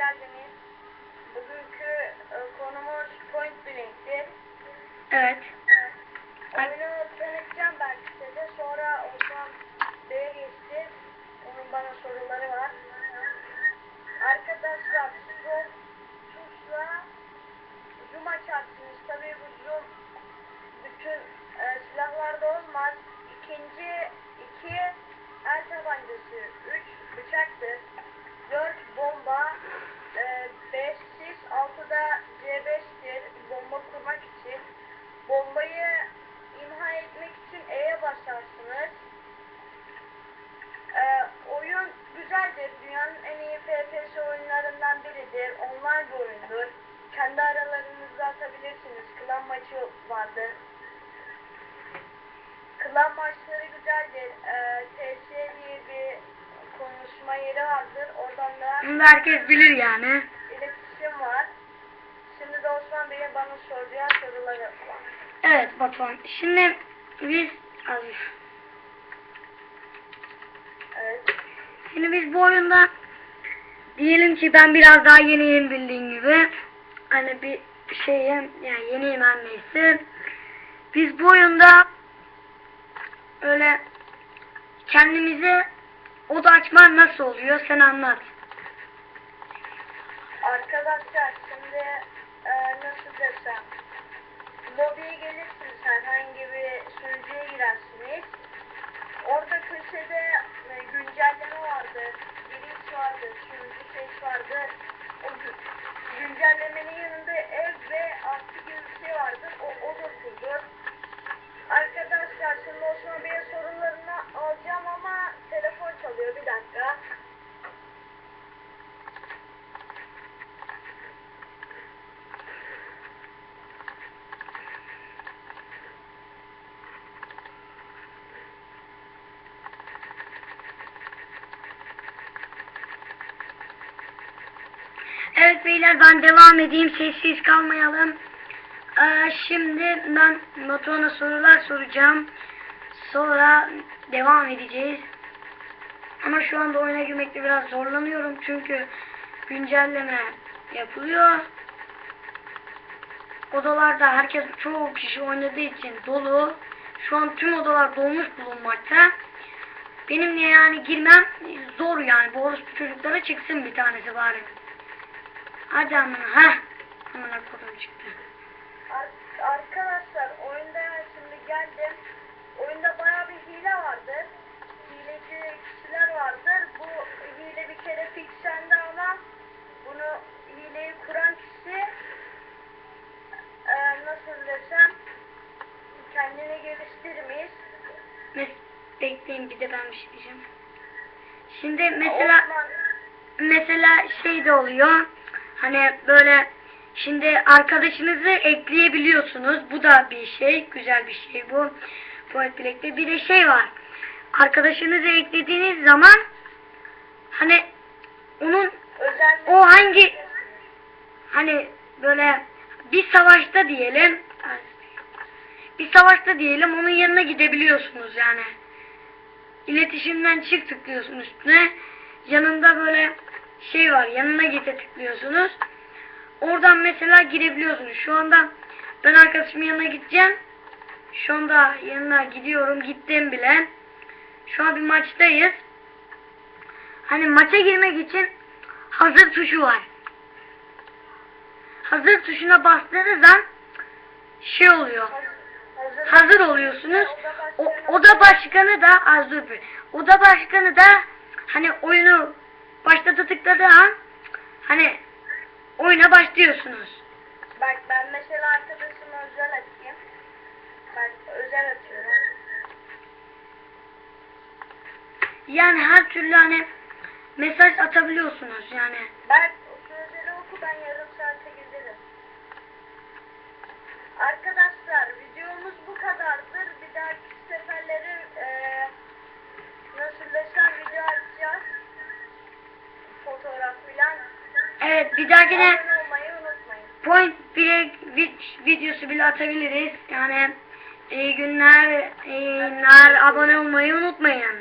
geldiniz. Bugünkü e, konumuz Point Blank'tir. Evet. Oyunu tanıtacağım ben size. Sonra Osman Bey'e geçti. Onun bana soruları var. Arkadaşlar sol tuşla zoom açarsınız. Tabii bu zoom bütün e, silahlarda olmaz. İkinci iki el tabancası, üç bıçaktır, Online bir oyundur. Kendi aralarınızda atabilirsiniz. Klan maçı vardır. Klan maçları güzeldir. Ee, TS diye bir konuşma yeri vardır. Oradan da Bunu da herkes bilir yani. iletişim var. Şimdi de Osman Bey'in bana soracağı soruları var. Evet Batuhan. Şimdi biz Evet. Şimdi biz bu oyunda diyelim ki ben biraz daha yeniyim bildiğin gibi. Hani bir şeyim yani yeniyim her neyse. Biz bu oyunda öyle kendimize oda açma nasıl oluyor sen anlat. Arkadaşlar şimdi e, nasıl desem lobiye gelirsiniz herhangi bir sunucuya girersiniz. Orada köşede e, güncelleme vardır, giriş vardır, sunucu ses vardır. O gü- güncellemenin yanında ev ve artı gibi bir şey vardır. O, o da kurdur. Arkadaşlar şimdi Osman Bey'e sorularını alacağım ama telefon çalıyor bir dakika. Evet beyler ben devam edeyim sessiz kalmayalım. Ee, şimdi ben Batuhan'a sorular soracağım. Sonra devam edeceğiz. Ama şu anda oyuna girmekte biraz zorlanıyorum çünkü güncelleme yapılıyor. Odalarda herkes çoğu kişi oynadığı için dolu. Şu an tüm odalar dolmuş bulunmakta. Benim yani girmem zor yani. Bu çocuklara çıksın bir tanesi bari. Hadi amına ha. Amına kodum çıktı. Ar- Arkadaşlar oyunda şimdi geldim. Oyunda bayağı bir hile vardır. Hileci kişiler vardır. Bu hile bir kere fixlendi ama bunu hileyi kuran kişi e, nasıl desem kendini geliştirmiş. Mes bekleyin bir de ben bir şey diyeceğim. Şimdi mesela Osman, mesela şey de oluyor. Hani böyle şimdi arkadaşınızı ekleyebiliyorsunuz. Bu da bir şey. Güzel bir şey bu. Point Black'te bir de şey var. Arkadaşınızı eklediğiniz zaman hani onun özel o hangi hani böyle bir savaşta diyelim bir savaşta diyelim onun yanına gidebiliyorsunuz yani. İletişimden çık tıklıyorsun üstüne. Şey var. Yanına gite tıklıyorsunuz. Oradan mesela girebiliyorsunuz. Şu anda ben arkadaşımın yanına gideceğim. Şu anda yanına gidiyorum. Gittim bile. Şu an bir maçtayız. Hani maça girmek için hazır tuşu var. Hazır tuşuna bastığınız an şey oluyor. hazır, oluyorsunuz. O, Oda başkanı- da az dur. Oda başkanı da hani oyunu başlata tıkladığı an hani oyuna başlıyorsunuz. Bak ben mesela arkadaşıma özel atayım. Bak özel atıyorum. Yani her türlü hani mesaj atabiliyorsunuz yani. Ben özeli oku ben yarım saate giderim. Arkadaşlar videomuz bu kadardır. Bir dahaki seferleri bir dahakine point vi- videosu bile atabiliriz. Yani iyi günler, iyi günler abone olmayı unutmayın.